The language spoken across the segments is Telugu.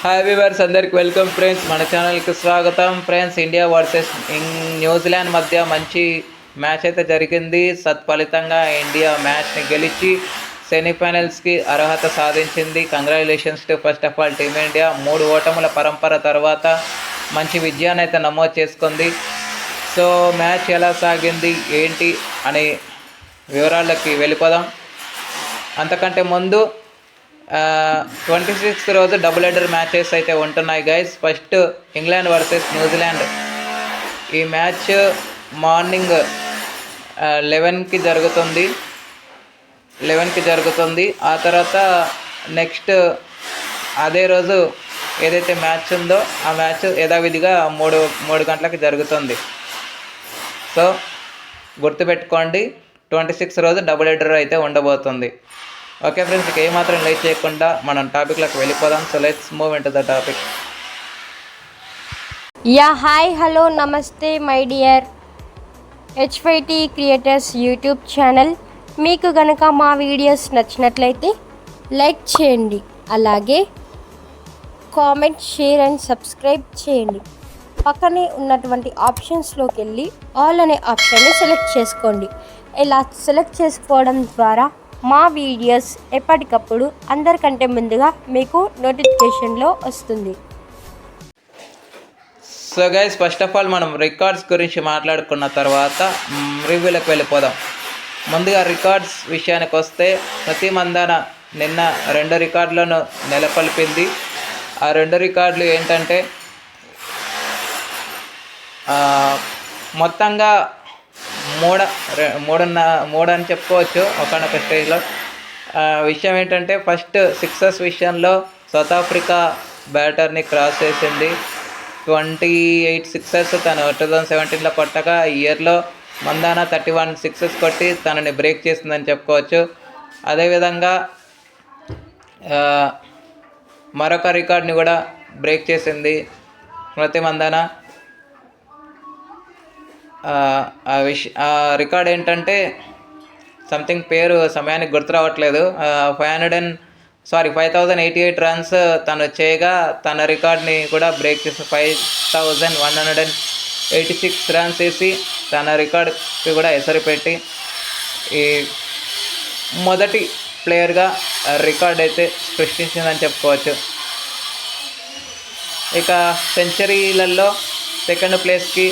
హాయ్ వివర్స్ అందరికి వెల్కమ్ ఫ్రెండ్స్ మన ఛానల్కి స్వాగతం. ఫ్రెండ్స్ ఇండియా వర్సెస్ న్యూజిలాండ్ మధ్య మంచి మ్యాచ్ అయితే జరిగింది. సత్ఫలితంగా ఇండియా మ్యాచ్ని గెలిచి సెమీఫైనల్స్కి అర్హత సాధించింది. Congratulations to first of all team India మూడు ఓటముల పరంపర తర్వాత మంచి విజయాన్ని అయితే నమోదు చేసుకుంది. సో మ్యాచ్ ఎలా సాగింది ఏంటి అనే వివరాలకి వెళ్ళిపోదాం. అంతకంటే ముందు ట్వంటీ సిక్స్త్ రోజు డబుల్ హెడర్ మ్యాచెస్ అయితే ఉంటున్నాయి guys first England versus New Zealand ఈ మ్యాచ్ మార్నింగ్ లెవెన్కి జరుగుతుంది. లెవెన్కి జరుగుతుంది. ఆ తర్వాత నెక్స్ట్ అదే రోజు ఏదైతే మ్యాచ్ ఉందో ఆ మ్యాచ్ యథావిధిగా మూడు మూడు గంటలకు జరుగుతుంది. సో గుర్తుపెట్టుకోండి ట్వంటీ సిక్స్ రోజు డబుల్ హెడర్ అయితే ఉండబోతుంది. ఓకే ఫ్రెండ్స్ ఇక ఏమాత్రం లైట్ చేయకుండా మనం టాపిక్లోకి వెళ్ళిపోదాం. So let's move in the topic yeah hi hello namaste my dear HYT creators YouTube channel మీకు గనక మా వీడియోస్ నచ్చినట్లయితే లైక్ చేయండి. అలాగే కామెంట్ షేర్ అండ్ సబ్స్క్రైబ్ చేయండి. పక్కనే ఉన్నటువంటి ఆప్షన్స్లోకి వెళ్ళి ఆల్ అనే ఆప్షన్ని సెలెక్ట్ చేసుకోండి. ఇలా సెలెక్ట్ చేసుకోవడం ద్వారా మా వీడియోస్ ఎప్పటికప్పుడు అందరికంటే ముందుగా మీకు నోటిఫికేషన్లో వస్తుంది. So guys first of all మనం రికార్డ్స్ గురించి మాట్లాడుకున్న తర్వాత రివ్యూలకు వెళ్ళిపోదాం. ముందుగా రికార్డ్స్ విషయానికి వస్తే ప్రతి మందాన నిన్న రెండు రికార్డులను నెలకొల్పింది. ఆ రెండు రికార్డులు ఏంటంటే మొత్తంగా మూడ రె- మూడున్న మూడు అని చెప్పుకోవచ్చు ఒకనొక స్టేజ్లో విషయం ఏంటంటే ఫస్ట్ సిక్సెస్ విషయంలో సౌత్ ఆఫ్రికా బ్యాటర్ని క్రాస్ చేసింది. ట్వంటీ ఎయిట్ సిక్సెస్ తను టూ థౌజండ్ సెవెంటీన్లో కొట్టగా ఈ ఇయర్లో మందాన థర్టీ వన్ సిక్సెస్ కొట్టి తనని బ్రేక్ చేసిందని చెప్పుకోవచ్చు. అదేవిధంగా మరొక రికార్డ్ని కూడా బ్రేక్ చేసింది స్మృతి మందాన. ఆ, ఆ విష ఆ రికార్డ్ ఏంటంటే సంథింగ్ పేరు సమయానికి గుర్తు రావట్లేదు. Five hundred and sorry five thousand eighty eight runs తను చేయగా తన రికార్డ్ని కూడా బ్రేక్ చేసి five thousand one hundred and eighty six runs వేసి తన రికార్డ్కి కూడా ఎసరు పెట్టి ఈ మొదటి ప్లేయర్గా రికార్డ్ అయితే సృష్టించిందని చెప్పుకోవచ్చు. ఇక సెంచరీలలో సెకండ్ ప్లేస్కి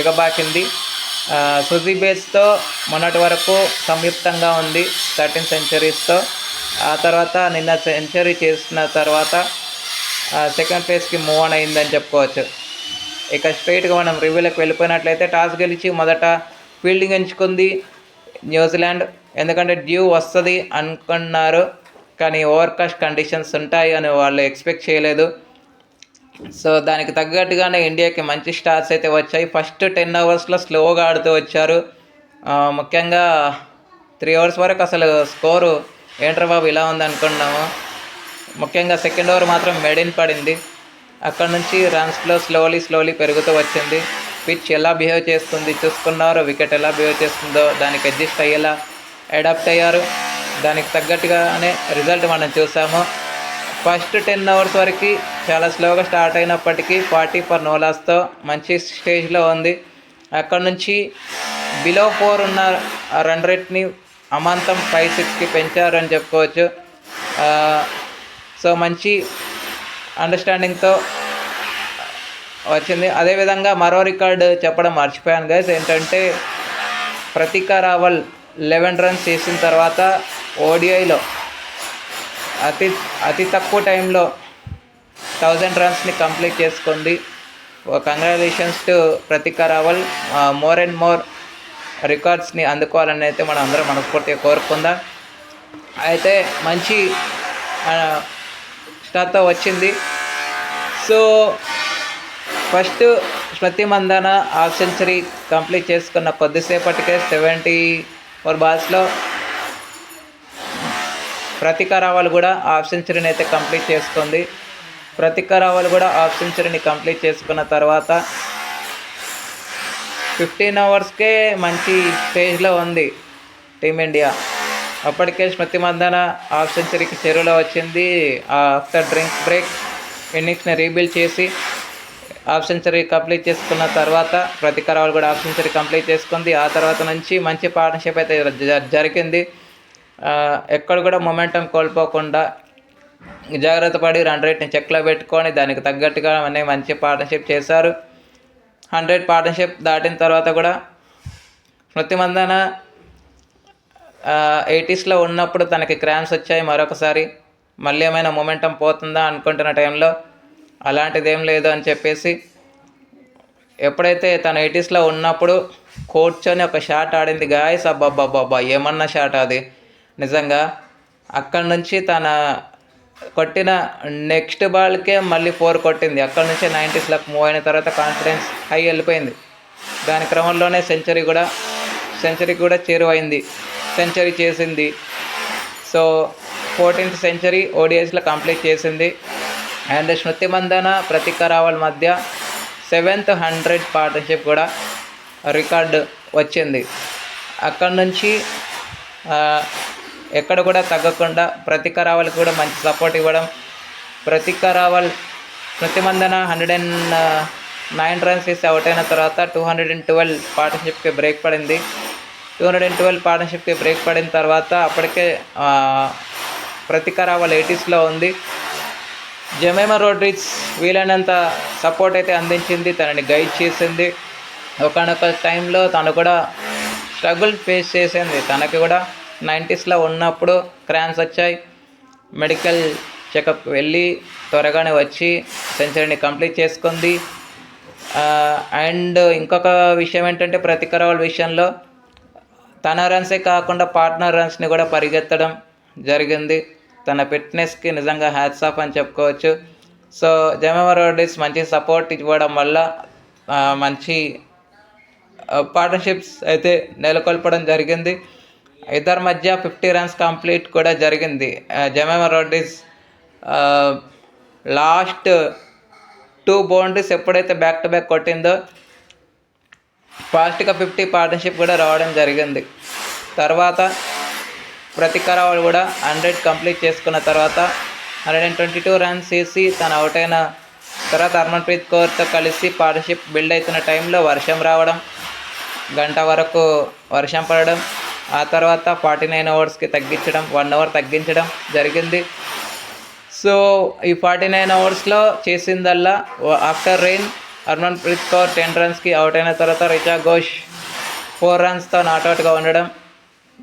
ఎగబాకింది. సుజీ బేస్తో మొన్నటి వరకు సంయుక్తంగా ఉంది థర్టీన్ సెంచరీస్తో ఆ తర్వాత నిన్న సెంచరీ చేసిన తర్వాత సెకండ్ ప్లేస్కి మూవ్ ఆన్ అయిందని చెప్పుకోవచ్చు. ఇక స్ట్రైట్గా మనం రివ్యూలకు వెళ్ళిపోయినట్లయితే టాస్ గెలిచి మొదట ఫీల్డింగ్ ఎంచుకుంది న్యూజిలాండ్. ఎందుకంటే డ్యూ వస్తుంది అనుకున్నారు కానీ ఓవర్కాస్ట్ కండిషన్స్ ఉంటాయి అని వాళ్ళు ఎక్స్పెక్ట్ చేయలేదు. సో దానికి తగ్గట్టుగానే ఇండియాకి మంచి స్టార్స్ అయితే వచ్చాయి. ఫస్ట్ టెన్ అవర్స్లో స్లోగా ఆడుతూ వచ్చారు. ముఖ్యంగా త్రీ అవర్స్ వరకు అసలు స్కోరు ఏంట్రా బాబు ఇలా ఉంది అనుకున్నాము. ముఖ్యంగా సెకండ్ ఓవర్ మాత్రం మెడిన్ పడింది. అక్కడ నుంచి రన్స్లో స్లోలీ స్లోలీ పెరుగుతూ వచ్చింది. పిచ్ ఎలా బిహేవ్ చేస్తుంది చూసుకున్నారో. వికెట్ ఎలా బిహేవ్ చేస్తుందో దానికి అడ్జస్ట్ అయ్యేలా అడాప్ట్ అయ్యారు. దానికి తగ్గట్టుగానే రిజల్ట్ మనం చూసాము. ఫస్ట్ టెన్ అవర్స్ వరకు చాలా స్లోగా స్టార్ట్ అయినప్పటికీ ఫార్టీ ఫర్ నోలాస్తో మంచి స్టేజ్లో ఉంది. అక్కడ నుంచి బిలో ఫోర్ ఉన్న రన్ రేట్ని అమాంతం ఫైవ్ సిక్స్కి పెంచారు అని చెప్పుకోవచ్చు సో మంచి అండర్స్టాండింగ్తో వచ్చింది. అదేవిధంగా మరో రికార్డు చెప్పడం మర్చిపోయాను గైస్ ఏంటంటే ప్రతీక రావల్ లెవెన్ రన్స్ చేసిన తర్వాత ఓడిఐలో అతి అతి తక్కువ టైంలో థౌజండ్ రన్స్ని కంప్లీట్ చేసుకుంది. Congratulations to Prathika Rawal. More and more రికార్డ్స్ని అందుకోవాలని అయితే మనం అందరం మనస్ఫూర్తిగా కోరుకుందాం. అయితే మంచి స్టార్ట్తో వచ్చింది. So first Smriti Mandhana half century complete చేసుకున్న కొద్దిసేపటికే సెవెంటీ ఫోర్ బాల్స్లో ప్రతిక రావాలి కూడా హాఫ్ సెంచరీని అయితే కంప్లీట్ చేసుకుంది. ప్రతిక రావాలి కూడా హాఫ్ సెంచరీని కంప్లీట్ చేసుకున్న తర్వాత ఫిఫ్టీన్ అవర్స్కే మంచి స్టేజ్లో ఉంది టీమిండియా. అప్పటికే స్మృతి మందన హాఫ్ సెంచరీకి చెరువులో వచ్చింది. ఆఫ్టర్ డ్రింక్ బ్రేక్ ఇన్నింగ్స్ని రీబిల్డ్ చేసి హాఫ్ సెంచరీ కంప్లీట్ చేసుకున్న తర్వాత ప్రతిక రావాలి కూడా హాఫ్ సెంచరీ కంప్లీట్ చేసుకుంది. ఆ తర్వాత నుంచి మంచి పార్ట్నర్షిప్ అయితే జ- జరిగింది. ఎక్కడ కూడా మొమెంటం కోల్పోకుండా జాగ్రత్త పడి రన్ రేట్ని చెక్లో పెట్టుకొని దానికి తగ్గట్టుగా అనే మంచి పార్ట్నర్షిప్ చేశారు. హండ్రెడ్ పార్ట్నర్షిప్ దాటిన తర్వాత కూడా స్మృతి మందన ఎయిటీస్లో ఉన్నప్పుడు తనకి క్రామ్స్ వచ్చాయి మరొకసారి. మళ్ళీ ఏమైనా మొమెంటం పోతుందా అనుకుంటున్న టైంలో అలాంటిది ఏం లేదు అని చెప్పేసి ఎప్పుడైతే తను ఎయిటీస్లో ఉన్నప్పుడు కూర్చొని ఒక షాట్ ఆడింది గాయస్ అబ్బాబ్బాబ్బా ఏమన్నా షాట్ అది? నిజంగా అక్కడి నుంచి తన కొట్టిన నెక్స్ట్ బాల్కే మళ్ళీ ఫోర్ కొట్టింది. అక్కడ నుంచి నైంటీస్లకు మూవ్ అయిన తర్వాత కాన్ఫిడెన్స్ హై వెళ్ళిపోయింది. దాని క్రమంలోనే సెంచరీ కూడా సెంచరీ కూడా చేరువైంది. సెంచరీ చేసింది. సో ఫోర్టీన్త్ సెంచరీ ఓడిఎస్లో కంప్లీట్ చేసింది. అండ్ స్మృతి మందన ప్రతీక రావల్ మధ్య సెవెంత్ హండ్రెడ్ పార్ట్నర్షిప్ కూడా రికార్డు వచ్చింది. అక్కడ నుంచి ఎక్కడ కూడా తగ్గకుండా ప్రతిక రావల్ కూడా మంచి సపోర్ట్ ఇవ్వడం. Pratika Rawal ప్రతిమందన Mandhana hundred and uh, nine runs వేసి అవుట్ అయిన తర్వాత టూ హండ్రెడ్ అండ్ ట్వెల్వ్ పార్ట్నర్షిప్కి బ్రేక్ పడింది. టూ హండ్రెడ్ అండ్ ట్వెల్వ్ పార్ట్నర్షిప్కి బ్రేక్ పడిన తర్వాత అప్పటికే ప్రతీక ప్రతిక రావల్ ఎయిటీస్లో ఉంది. జమేమా రోడ్రిక్స్ వీలైనంత సపోర్ట్ అయితే అందించింది తనని గైడ్ చేసింది. ఒకనొక టైంలో తను కూడా స్ట్రగుల్ ఫేస్ చేసింది. తనకి కూడా నైంటీస్లో ఉన్నప్పుడు క్రాన్స్ వచ్చాయి. మెడికల్ చెకప్ వెళ్ళి త్వరగానే వచ్చి సెంచరీని కంప్లీట్ చేసుకుంది. అండ్ ఇంకొక విషయం ఏంటంటే ప్రతికరవాళ్ళ విషయంలో తన రన్సే కాకుండా పార్ట్నర్ రన్స్ని కూడా పరిగెత్తడం జరిగింది. తన ఫిట్నెస్కి నిజంగా హ్యాట్స్ ఆఫ్ అని చెప్పుకోవచ్చు. సో జమేమా రోడ్రిస్ మంచి సపోర్ట్ ఇవ్వడం వల్ల మంచి పార్ట్నర్షిప్స్ అయితే నెలకొల్పడం జరిగింది. ఇద్దరి మధ్య ఫిఫ్టీ రన్స్ కంప్లీట్ కూడా జరిగింది. Jemimah Rodrigues last two boundaries ఎప్పుడైతే బ్యాక్ టు బ్యాక్ కొట్టిందో ఫాస్ట్గా ఫిఫ్టీ పార్ట్నర్షిప్ కూడా రావడం జరిగింది. తర్వాత ప్రతికరావాలు కూడా హండ్రెడ్ కంప్లీట్ చేసుకున్న తర్వాత hundred and twenty two runs వేసి తను అవుట్ అయిన తర్వాత హర్మన్ప్రీత్ కౌర్తో కలిసి పార్ట్నర్షిప్ బిల్డ్ అవుతున్న టైంలో వర్షం రావడం గంట వరకు వర్షం పడడం ఆ తర్వాత ఫార్టీ నైన్ అవర్స్కి తగ్గించడం వన్ అవర్ తగ్గించడం జరిగింది. సో ఈ ఫార్టీ నైన్ అవర్స్లో చేసిందల్లా after rain Harmanpreet Kaur ten రన్స్కి out అయిన తర్వాత రిచా ఘోష్ ఫోర్ రన్స్తో నాట్అవుట్గా ఉండడం.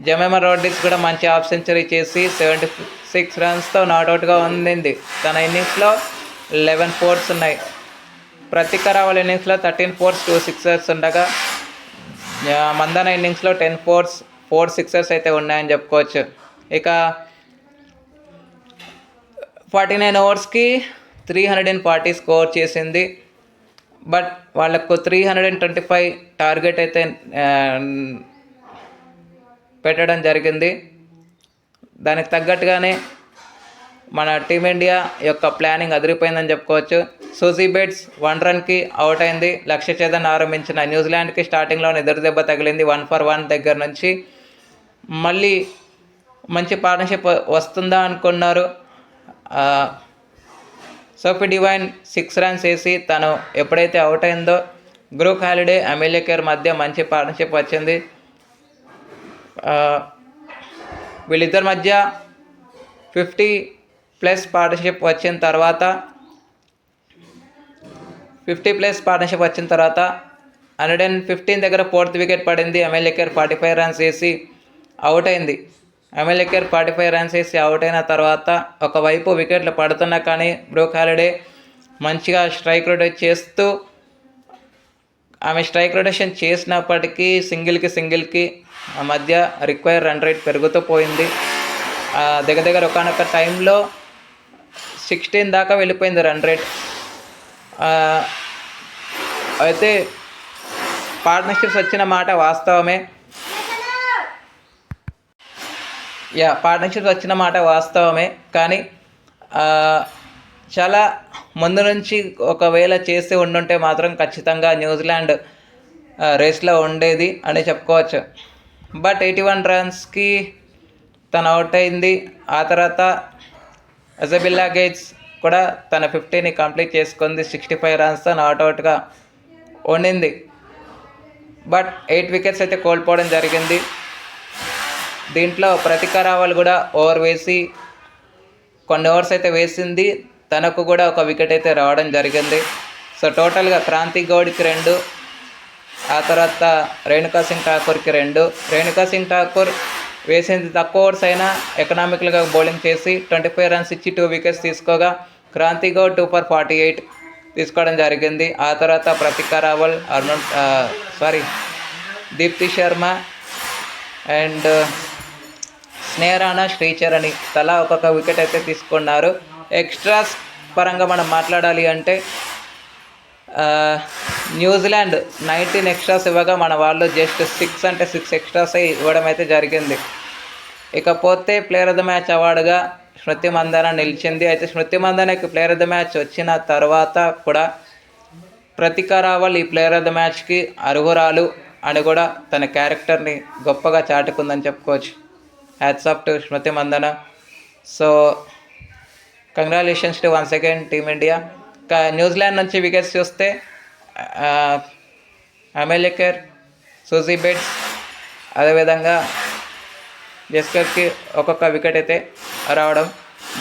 జమేమా రోడ్డిస్ కూడా మంచి హాఫ్ సెంచరీ చేసి సెవెంటీ సిక్స్ రన్స్తో నాట్అవుట్గా ఉండింది. తన ఇన్నింగ్స్లో లెవెన్ ఫోర్స్ ఉన్నాయి. ప్రతిక రావల్ ఇన్నింగ్స్లో థర్టీన్ ఫోర్స్ టూ సిక్సర్స్ ఉండగా మందన ఇన్నింగ్స్లో టెన్ ఫోర్స్ ఫోర్ సిక్సర్స్ అయితే ఉన్నాయని చెప్పుకోవచ్చు. ఇక forty nine ఓవర్స్కి three hundred and forty score చేసింది. బట్ వాళ్ళకు three hundred and twenty five target అయితే పెట్టడం జరిగింది. దానికి తగ్గట్టుగానే మన టీమిండియా యొక్క ప్లానింగ్ అదిరిపోయిందని చెప్పుకోవచ్చు. సూజీ బెట్స్ వన్ రన్కి అవుట్ అయింది. లక్ష్య చేదన్ ఆరంభించిన న్యూజిలాండ్కి స్టార్టింగ్లో ఎదురు దెబ్బ తగిలింది. వన్ ఫర్ వన్ దగ్గర నుంచి మళ్ళీ మంచి పార్ట్నర్షిప్ వస్తుందా అనుకున్నారు. సోఫీ డివైన్ సిక్స్ రన్స్ వేసి తను ఎప్పుడైతే అవుట్ అయిందో గ్రూప్ హాలిడే అమెలియా కేర్ మధ్య మంచి పార్ట్నర్షిప్ వచ్చింది. వీళ్ళిద్దరి మధ్య ఫిఫ్టీ ప్లస్ పార్ట్నర్షిప్ వచ్చిన తర్వాత ఫిఫ్టీ ప్లస్ పార్ట్నర్షిప్ వచ్చిన తర్వాత హండ్రెడ్ అండ్ ఫిఫ్టీన్ దగ్గర ఫోర్త్ వికెట్ పడింది. Amelia Kerr forty five runs వేసి అవుట్ అయింది Amelia Kerr forty five runs వేసి అవుట్ అయిన తర్వాత ఒకవైపు వికెట్లు పడుతున్నా కానీ బ్రూక్ హాలిడే మంచిగా స్ట్రైక్ రొటేట్ చేస్తూ ఆమె స్ట్రైక్ రొటేషన్ చేసినప్పటికీ సింగిల్కి సింగిల్కి ఆ మధ్య రిక్వైర్ రన్ రేట్ పెరుగుతూ పోయింది. దగ్గర దగ్గర ఒకనొక టైంలో సిక్స్టీన్ దాకా వెళ్ళిపోయింది రన్ రేట్. అయితే పార్ట్నర్షిప్స్ వచ్చిన మాట వాస్తవమే. యా పార్ట్నర్షిప్స్ వచ్చిన మాట వాస్తవమే కానీ చాలా ముందు నుంచి ఒకవేళ చేసి ఉండుంటే మాత్రం ఖచ్చితంగా న్యూజిలాండ్ రేస్లో ఉండేది అని చెప్పుకోవచ్చు. బట్ ఎయిటీ వన్ రన్స్కి తను అవుట్ అయింది. ఆ తర్వాత అజబిల్లా గేట్స్ కూడా తన ఫిఫ్టీని కంప్లీట్ చేసుకుంది. సిక్స్టీ ఫైవ్ రన్స్తో నాట్అవుట్గా ఉండింది. బట్ ఎయిట్ వికెట్స్ అయితే కోల్పోవడం జరిగింది. దీంట్లో ప్రతిక రావల్ కూడా ఓవర్ వేసి కొన్ని ఓవర్స్ అయితే వేసింది. తనకు కూడా ఒక వికెట్ అయితే రావడం జరిగింది. సో టోటల్గా క్రాంతి గౌడ్కి రెండు ఆ తర్వాత రేణుకా సింగ్ ఠాకూర్కి రెండు. రేణుకా సింగ్ ఠాకూర్ వేసింది తక్కువ ఓవర్స్ అయినా ఎకనామికల్గా బౌలింగ్ చేసి ట్వంటీ ఫైవ్ రన్స్ ఇచ్చి two wickets తీసుకోగా Kranti Goud two for forty eight తీసుకోవడం జరిగింది. ఆ తర్వాత ప్రతిక రావల్ అరుణ్ సారీ దీప్తి శర్మ అండ్ స్నేహరాణా శ్రీచరణి తలా ఒక్కొక్క వికెట్ అయితే తీసుకున్నారు. ఎక్స్ట్రాస్ పరంగా మనం మాట్లాడాలి అంటే న్యూజిలాండ్ నైన్టీన్ ఎక్స్ట్రాస్ ఇవ్వగా మన వాళ్ళు జస్ట్ సిక్స్ అంటే సిక్స్ ఎక్స్ట్రాస్ ఇవ్వడం అయితే జరిగింది. ఇకపోతే ప్లేయర్ ఆఫ్ ద మ్యాచ్ అవార్డుగా స్మృతి మందన నిలిచింది. అయితే స్మృతి మందనకి ప్లేయర్ ఆఫ్ ద మ్యాచ్ వచ్చిన తర్వాత కూడా ప్రతిక రావల్ ఈ ప్లేయర్ ఆఫ్ ద మ్యాచ్కి అర్హురాలు అని కూడా తన క్యారెక్టర్ని గొప్పగా చాటుకుందని చెప్పుకోవచ్చు. Hats off to Smriti Mandhana so congratulations to one second team India ఇంకా న్యూజిలాండ్ నుంచి వికెట్స్ చూస్తే అమెలికర్ సూజీ బెట్స్ అదేవిధంగా జస్కర్కి ఒక్కొక్క వికెట్ అయితే రావడం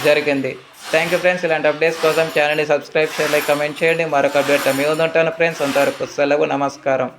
జరిగింది. థ్యాంక్ యూ ఫ్రెండ్స్ ఇలాంటి అప్డేట్స్ కోసం ఛానల్ని సబ్స్క్రైబ్ చేయండి కమెంట్ చేయండి. మరొక అప్డేట్ మీ ఉంటాను ఫ్రెండ్స్ అంతవరకు సెలవు నమస్కారం.